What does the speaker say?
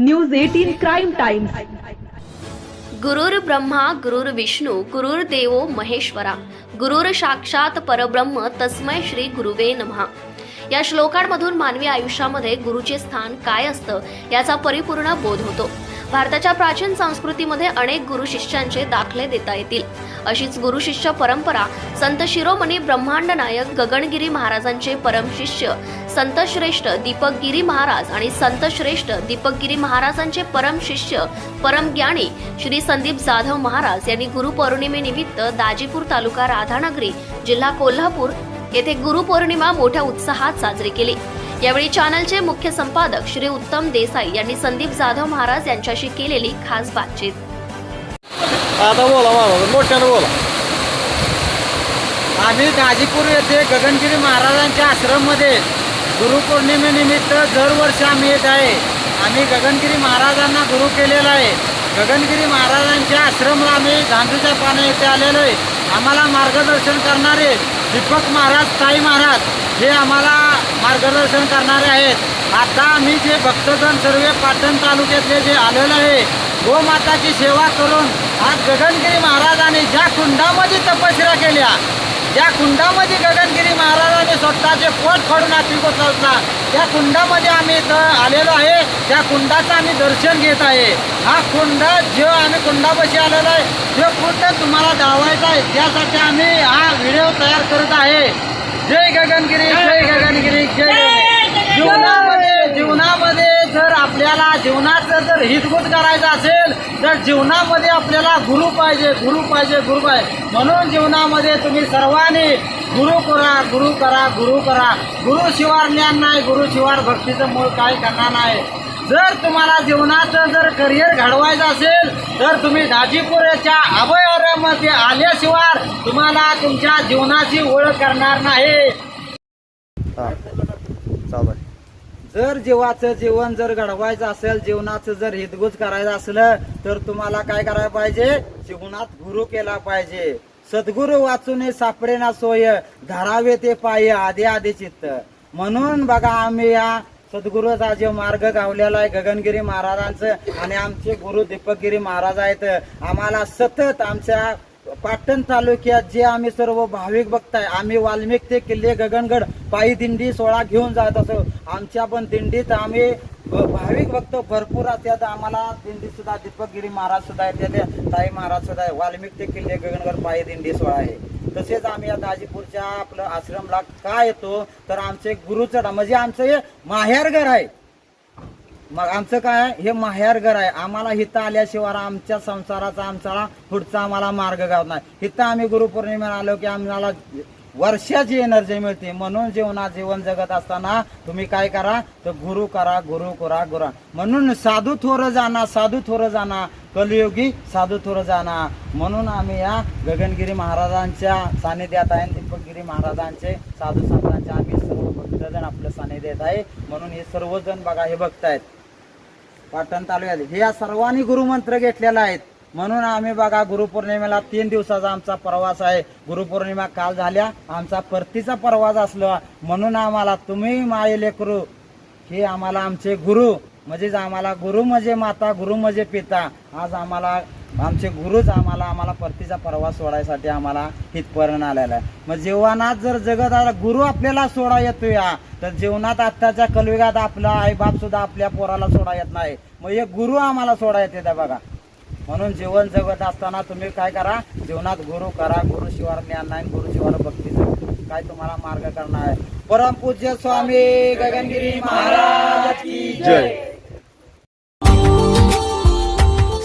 News eighteen crime times गुरुर ब्रह्मा गुरुर विष्णू गुरुर देवो महेश्वरा. गुरुर साक्षात परब्रह्म तस्मै श्री गुरुवे नमः. या श्लोकांमधून मानवी आयुष्यामध्ये गुरुचे स्थान काय असतं याचा परिपूर्ण बोध होतो. भारताच्या प्राचीन संस्कृतीमध्ये अनेक गुरु शिष्यांचे दाखले देता येतील. अशीच गुरु शिष्य परंपरा संत शिरोमणी ब्रह्मांड नायक गगनगिरी महाराजांचे परम शिष्य संत श्रेष्ठ दीपकगिरी महाराज आणि संत श्रेष्ठ दीपकगिरी महाराजांचे परम शिष्य परम ज्ञानी श्री संदीप जाधव महाराज यांनी गुरुपौर्णिमेनिमित्त दाजीपूर तालुका राधानगरी जिल्हा कोल्हापूर येथे गुरुपौर्णिमा मोठ्या उत्साहात साजरी केली. यावेळी चॅनलचे मुख्य संपादक श्री उत्तम देसाई यांनी संदीप जाधव महाराज यांच्याशी केलेली खास बातचीत. आता बोला महाराज मोठ्यानं बोला. आम्ही गाजीपूर येथे गगनगिरी महाराजांच्या आश्रममध्ये गुरुपौर्णिमेनिमित्त दरवर्षी आम्ही येत आहे. आम्ही गगनगिरी महाराजांना गुरु केलेला आहे. गगनगिरी महाराजांच्या आश्रमला आम्ही झांजूच्या पाने येथे आलेलो आहे. आम्हाला मार्गदर्शन करणारे दीपक महाराज साई महाराज हे आम्हाला मार्गदर्शन करणारे आहेत. आता आम्ही जे भक्तजन सर्व पाटण तालुक्यातले जे आलेलं आहे गोमाताची सेवा करून आज गगनगिरी महाराजांनी ज्या कुंडामध्ये तपस्या केल्या ज्या कुंडामध्ये गगनगिरी स्वतःचे पोट फाडून हाती बसवला त्या कुंडामध्ये आम्ही इथं आलेलो आहे. त्या कुंडाचं आम्ही दर्शन घेत आहे. हा कुंड जो आम्ही कुंडापाशी आलेलो आहे जो कुंड तुम्हाला दावायचा आहे. त्यासाठी आम्ही हा व्हिडिओ तयार करत आहे. जय गगनगिरी जय गगनगिरी जय जीवनाचं जर हितगुत करायचं असेल तर जीवनामध्ये आपल्याला गुरु पाहिजे गुरु पाहिजे गुरु पाहिजे. म्हणून जीवनामध्ये तुम्ही सर्वांनी गुरु करा गुरु करा गुरु करा. गुरु शिवार ज्ञान नाही गुरु शिवार भक्तीचं मूळ काय करणार नाही. जर तुम्हाला जीवनाचं जर करिअर घडवायचं असेल तर तुम्ही दाजीपुराच्या अभयारण्यामध्ये आल्याशिवाय तुम्हाला तुमच्या जीवनाची ओळख करणार नाही. हा जर जीवाचं जीवन जर घडवायचं असेल जीवनाचं जर हितगुज करायचं असलं तर तुम्हाला काय करायला पाहिजे? जीवनात गुरु केला पाहिजे. सद्गुरु वाचून सापडे ना सोय धरावे ते पाय आधी आधी चित्त. म्हणून बघा आम्ही या सद्गुरूचा जे मार्ग गावलेला आहे गगनगिरी महाराजांचं आणि आमचे गुरु दीपकगिरी महाराज आहेत. आम्हाला सतत आमच्या पाटण तालुक्यात जे आम्ही सर्व भाविक बघताय आम्ही वाल्मिक ते किल्ले गगनगड पायी दिंडी सोहळा घेऊन जात असो. आमच्या पण दिंडीत आम्ही भाविक बघतो भरपूर असतात. आम्हाला दिंडी सुद्धा दीपकगिरी महाराज सुद्धा आहेत ताई महाराज सुद्धा आहे. वाल्मिक ते किल्ले गगनगड पायी दिंडी सोहळा आहे. तसेच आम्ही या दाजीपूरच्या आपलं आश्रमला का येतो? तर आमचे गुरुचढा म्हणजे आमचं हे माहेरघर आहे. मग आमचं काय हे माहेर घर आहे. आम्हाला हिथं आल्याशिवाय आमच्या संसाराचा आमचा पुढचा आम्हाला मार्ग गाव नाही. हिथं आम्ही गुरुपौर्णिमेला आलो की आम्हाला वर्षाची एनर्जी मिळते. म्हणून जीवनात जीवन जगत असताना तुम्ही काय करा? तर गुरु करा गुरु करा गुरु. म्हणून साधू थोर जाणा साधू थोर जाणा. कलियोगी साधू थोर जाणा. म्हणून आम्ही या गगनगिरी महाराजांच्या सानिध्यात आहे दीपकगिरी महाराजांचे साधू संतांचे आम्ही सर्व भक्तजण आपलं सानिध्यात आहे. म्हणून हे सर्वजण बघा हे बघतायत. पाटण तालुक्यात. हे सर्वांनी गुरुमंत्र घेतलेला आहेत. म्हणून आम्ही बघा गुरुपौर्णिमेला तीन दिवसाचा आमचा प्रवास आहे. गुरुपौर्णिमा काल झाल्या. आमचा परतीचा प्रवास असलो. म्हणून आम्हाला तुम्ही माये लेकरू हे आम्हाला आमचे गुरु म्हणजेच आम्हाला गुरु म्हणजे माता गुरु म्हणजे पिता. आज आम्हाला आमचे गुरुच आम्हाला आम्हाला परतीचा प्रवास सोडायसाठी आम्हाला हितपर्यंत आलेला आहे. मग जीवनात जर जगत आला गुरु आपल्याला सोडा येतो या तर जीवनात आत्ताच्या कलयुगात आपला आईबाप सुद्धा आपल्या पोराला सोडा येत नाही. मग हे गुरु आम्हाला सोडा येते त्या बघा. म्हणून जीवन जगत असताना तुम्ही काय करा जीवनात गुरु करा. गुरु शिवार ज्ञान नाही गुरु शिवार भक्तीचं काय तुम्हाला मार्ग करणार आहे? परम पूज्य स्वामी गगनगिरी महाराज की जय.